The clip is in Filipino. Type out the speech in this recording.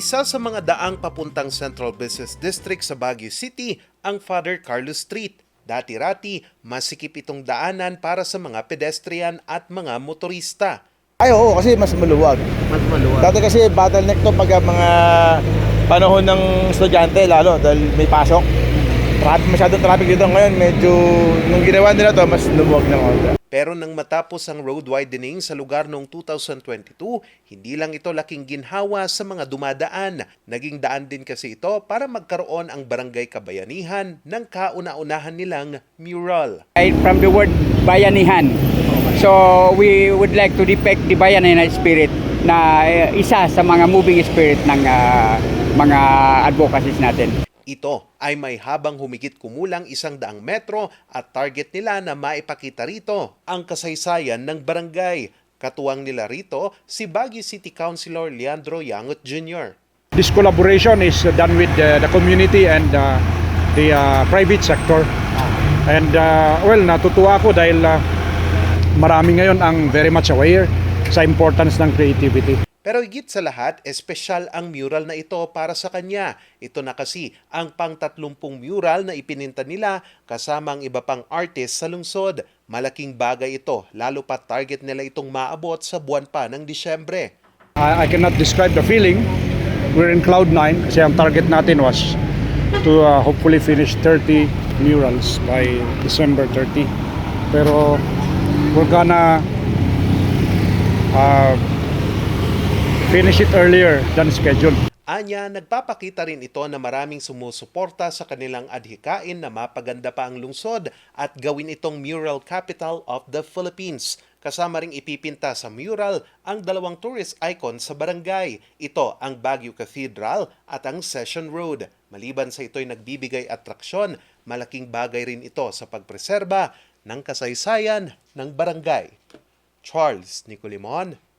Isa sa mga daang papuntang Central Business District sa Baguio City ang Father Carlos Street. Dati-rati, masikip itong daanan para sa mga pedestrian at mga motorista. Ay, oo, kasi mas maluwag. Mas maluwag. Dati kasi bottleneck to pag mga panahon ng estudyante lalo dahil may pasok. Traffic, masyadong traffic dito ngayon. Medyo, nung ginawa nila to, mas lumuwag ng konti. Pero nang matapos ang road widening sa lugar noong 2022, hindi lang ito laking ginhawa sa mga dumadaan. Naging daan din kasi ito para magkaroon ang barangay kabayanihan ng kauna-unahan nilang mural. Right from the word bayanihan. So we would like to depict the bayanihan spirit na eh, isa sa mga moving spirit ng ah, mga advocacies natin. Ito ay may habang humigit kumulang isang daang metro at target nila na maipakita rito ang kasaysayan ng barangay. Katuwang nila rito si Baguio City Councilor Leandro Yangot Jr. This collaboration is done with uh, the community and uh, the uh, private sector. And uh, well, natutuwa ako dahil uh, marami ngayon ang very much aware sa importance ng creativity. Pero higit sa lahat, espesyal ang mural na ito para sa kanya. Ito na kasi ang pang-tatlumpung mural na ipininta nila kasama ang iba pang artist sa lungsod. Malaking bagay ito, lalo pa target nila itong maabot sa buwan pa ng Disyembre. I, I cannot describe the feeling. We're in cloud nine kasi ang target natin was to uh, hopefully finish 30 murals by December 30. Pero we're gonna uh, finish it earlier than scheduled. Anya, nagpapakita rin ito na maraming sumusuporta sa kanilang adhikain na mapaganda pa ang lungsod at gawin itong mural capital of the Philippines. Kasama ring ipipinta sa mural ang dalawang tourist icon sa barangay. Ito ang Baguio Cathedral at ang Session Road. Maliban sa ito'y nagbibigay atraksyon, malaking bagay rin ito sa pagpreserba ng kasaysayan ng barangay. Charles Nicolimon